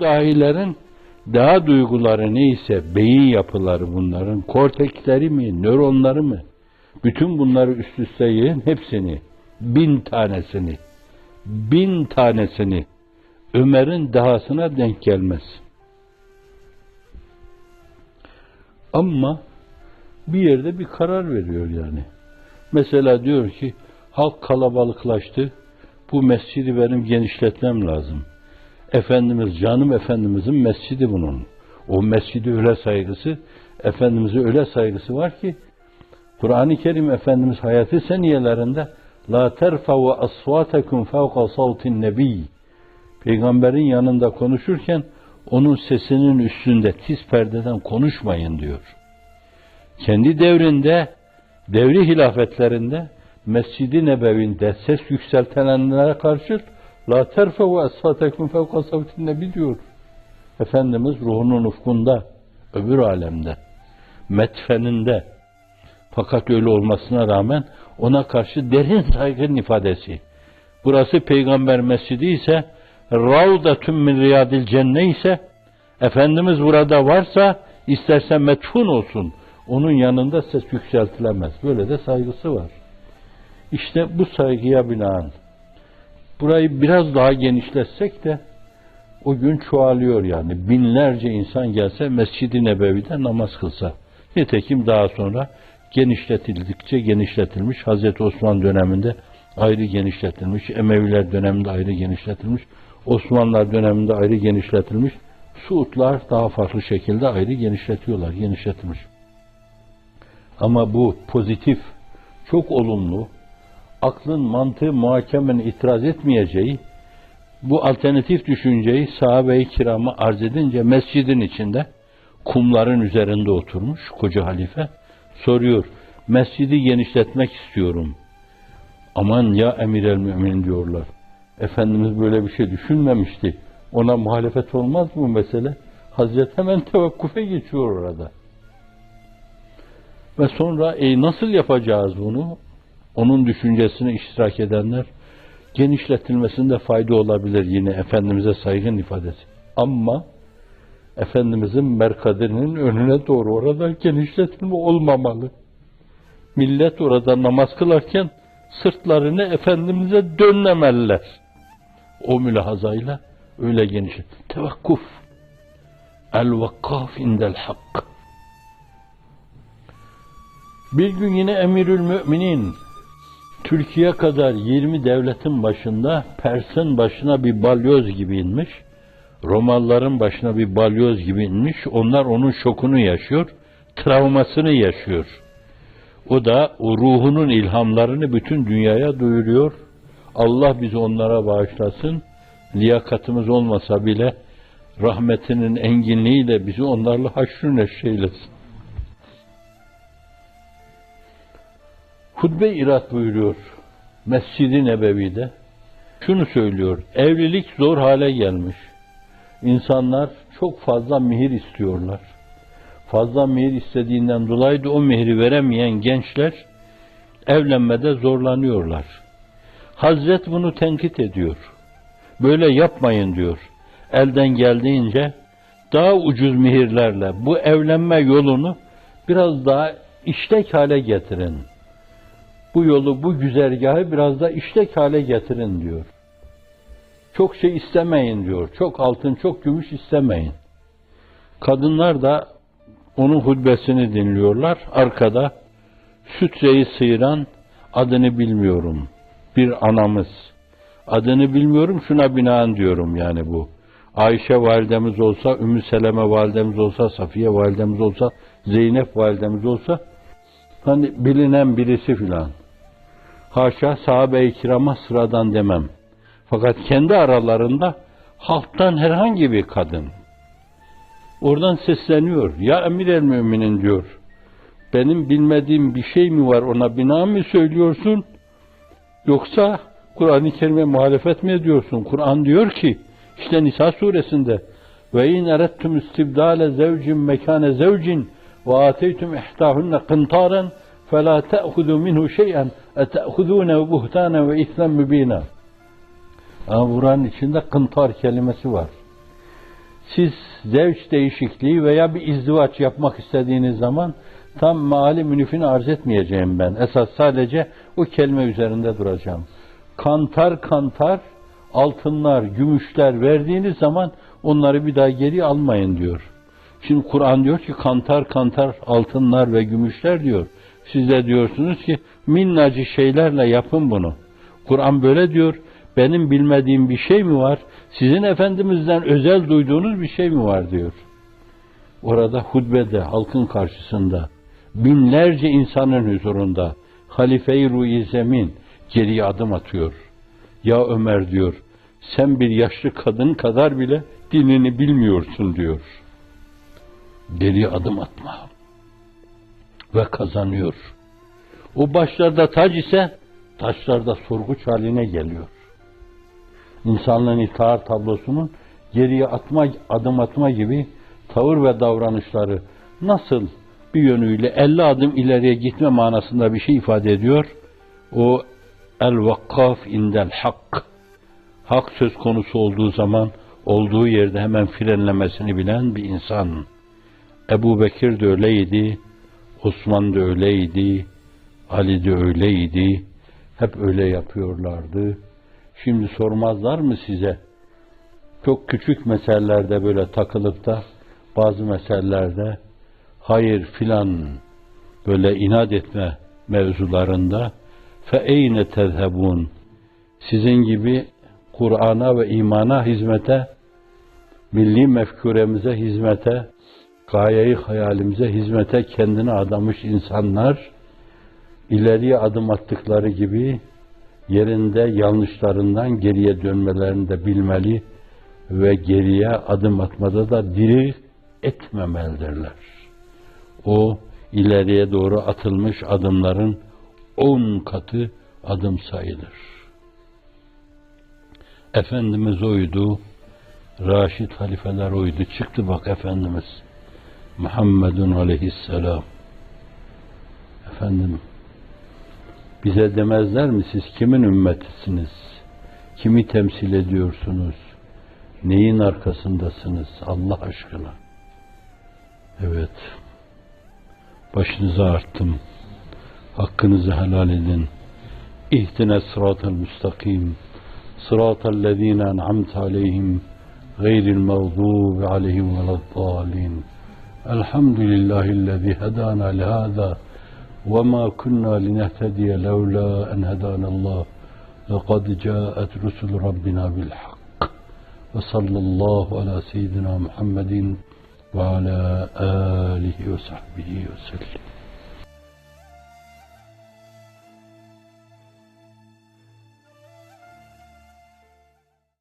dahilerin daha duyguları neyse, beyin yapıları bunların, korteksleri mi, nöronları mı? Bütün bunları üst üste yiyin, hepsini, bin tanesini, bin tanesini Ömer'in dahasına denk gelmez. Ama bir yerde bir karar veriyor yani. Mesela diyor ki halk kalabalıklaştı. Bu mescidi benim genişletmem lazım. Efendimiz, canım Efendimizin mescidi bunun. O mescidi öyle saygısı, Efendimiz'e öyle saygısı var ki Kur'an-ı Kerim Efendimiz hayatı seniyelerinde La terfa'u asvatakum fevka savtin nebi Peygamberin yanında konuşurken onun sesinin üstünde tiz perdeden konuşmayın diyor. Kendi devrinde, devri hilafetlerinde Mescid-i Nebevi'nde ses yükseltenlere karşı La terfevu esfatekum fevka savtin nebi diyor. Efendimiz ruhunun ufkunda, öbür alemde, metfeninde. Fakat öyle olmasına rağmen ona karşı derin saygının ifadesi. Burası peygamber mescidi ise Ravdatun min riyadil cenne ise Efendimiz burada varsa isterse metfun olsun. Onun yanında ses yükseltilemez. Böyle de saygısı var. İşte bu saygıya binaen burayı biraz daha genişletsek de o gün çoğalıyor yani. Binlerce insan gelse Mescid-i Nebevi'de namaz kılsa. Nitekim daha sonra genişletildikçe genişletilmiş. Hazreti Osman döneminde ayrı genişletilmiş. Emeviler döneminde ayrı genişletilmiş. Osmanlılar döneminde ayrı genişletilmiş. Suudlar daha farklı şekilde ayrı genişletiyorlar, genişletilmiş. Ama bu pozitif, çok olumlu, aklın mantığı muhakemen itiraz etmeyeceği, bu alternatif düşünceyi sahabe-i kirama arz edince mescidin içinde kumların üzerinde oturmuş koca halife soruyor. Mescidi genişletmek istiyorum. Aman ya emir el mümin diyorlar. Efendimiz böyle bir şey düşünmemişti. Ona muhalefet olmaz mı mesele? Hazret hemen tevakkufe geçiyor orada. Ve sonra e, nasıl yapacağız bunu? Onun düşüncesine iştirak edenler genişletilmesinde fayda olabilir yine Efendimiz'e saygın ifadesi. Ama Efendimiz'in merkadinin önüne doğru orada genişletilme olmamalı. Millet orada namaz kılarken sırtlarını Efendimiz'e dönmemeliler. O mülahazayla öyle genişlet. Tevakkuf. El vakkaf indel hak. Bir gün yine Emirül Müminin Türkiye kadar 20 devletin başında Pers'in başına bir balyoz gibi inmiş. Romalıların başına bir balyoz gibi inmiş. Onlar onun şokunu yaşıyor. Travmasını yaşıyor. O da o ruhunun ilhamlarını bütün dünyaya duyuruyor. Allah bizi onlara bağışlasın. Liyakatımız olmasa bile rahmetinin enginliğiyle bizi onlarla haşrü neşreylesin. Hutbe irat buyuruyor Mescid-i Nebevi'de. Şunu söylüyor, evlilik zor hale gelmiş. İnsanlar çok fazla mihir istiyorlar. Fazla mihir istediğinden dolayı da o mihri veremeyen gençler evlenmede zorlanıyorlar. Hazret bunu tenkit ediyor. Böyle yapmayın diyor. Elden geldiğince daha ucuz mihirlerle bu evlenme yolunu biraz daha işlek hale getirin. Bu yolu, bu güzergahı biraz da işlek hale getirin diyor. Çok şey istemeyin diyor. Çok altın, çok gümüş istemeyin. Kadınlar da onun hutbesini dinliyorlar. Arkada sütreyi sıyıran adını bilmiyorum. Bir anamız. Adını bilmiyorum şuna binaen diyorum yani bu. Ayşe validemiz olsa, Ümmü Seleme validemiz olsa, Safiye validemiz olsa, Zeynep validemiz olsa hani bilinen birisi filan. Haşa sahabe-i kirama sıradan demem. Fakat kendi aralarında halktan herhangi bir kadın. Oradan sesleniyor. Ya emir el müminin diyor. Benim bilmediğim bir şey mi var ona bina mı söylüyorsun? Yoksa Kur'an-ı Kerim'e muhalefet mi ediyorsun? Kur'an diyor ki işte Nisa suresinde ve in erettum istibdale zevcin mekane zevcin ve ateytum ihtahunne kıntaren فَلَا تَأْخُذُوا مِنْهُ شَيْئًا اَتَأْخُذُونَ وَبُهْتَانًا وَاِثْمًا مُب۪ينًا Ama buranın içinde kıntar kelimesi var. siz zevç değişikliği veya bir izdivaç yapmak istediğiniz zaman tam maali münifini arz etmeyeceğim ben. Esas sadece o kelime üzerinde duracağım. Kantar kantar altınlar, gümüşler verdiğiniz zaman onları bir daha geri almayın diyor. Şimdi Kur'an diyor ki kantar kantar altınlar ve gümüşler diyor. Siz de diyorsunuz ki minnacı şeylerle yapın bunu. Kur'an böyle diyor. Benim bilmediğim bir şey mi var? Sizin Efendimiz'den özel duyduğunuz bir şey mi var diyor. Orada hutbede, halkın karşısında, binlerce insanın huzurunda Halife-i Ruhi Zemin geriye adım atıyor. Ya Ömer diyor, sen bir yaşlı kadın kadar bile dinini bilmiyorsun diyor. Geriye adım atma. Ve kazanıyor. O başlarda tac ise taşlarda sorguç haline geliyor. İnsanlığın itaat tablosunun geriye atma, adım atma gibi tavır ve davranışları nasıl bir yönüyle 50 adım ileriye gitme manasında bir şey ifade ediyor. O el vakkaf indel hak. Hak söz konusu olduğu zaman olduğu yerde hemen frenlemesini bilen bir insan. Ebu Bekir de öyleydi, Osman da öyleydi, Ali de öyleydi. Hep öyle yapıyorlardı. Şimdi sormazlar mı size? Çok küçük meselelerde böyle takılıp da bazı meselelerde hayır filan böyle inat etme mevzularında fe eyne tezhebun sizin gibi Kur'an'a ve imana hizmete milli mefkuremize hizmete gayeyi hayalimize hizmete kendini adamış insanlar ileriye adım attıkları gibi yerinde yanlışlarından geriye dönmelerini de bilmeli ve geriye adım atmada da diri etmemelidirler. O ileriye doğru atılmış adımların on katı adım sayılır. Efendimiz oydu, Raşid halifeler oydu. Çıktı bak Efendimiz Muhammedun aleyhisselam. Efendim bize demezler mi siz kimin ümmetisiniz? Kimi temsil ediyorsunuz? Neyin arkasındasınız Allah aşkına? Evet. Başınızı arttım. Hakkınızı helal edin. İhtine sıratel müstakim. Sıratel lezine en'amte aleyhim. Gayril mağdubi aleyhim veleddallin. Elhamdülillahi hedana lihâzâ. وما كنا لنهتدي لولا أن هدانا الله لقد جاءت رسل ربنا بالحق وصلى الله على سيدنا محمد وعلى آله وصحبه وسلم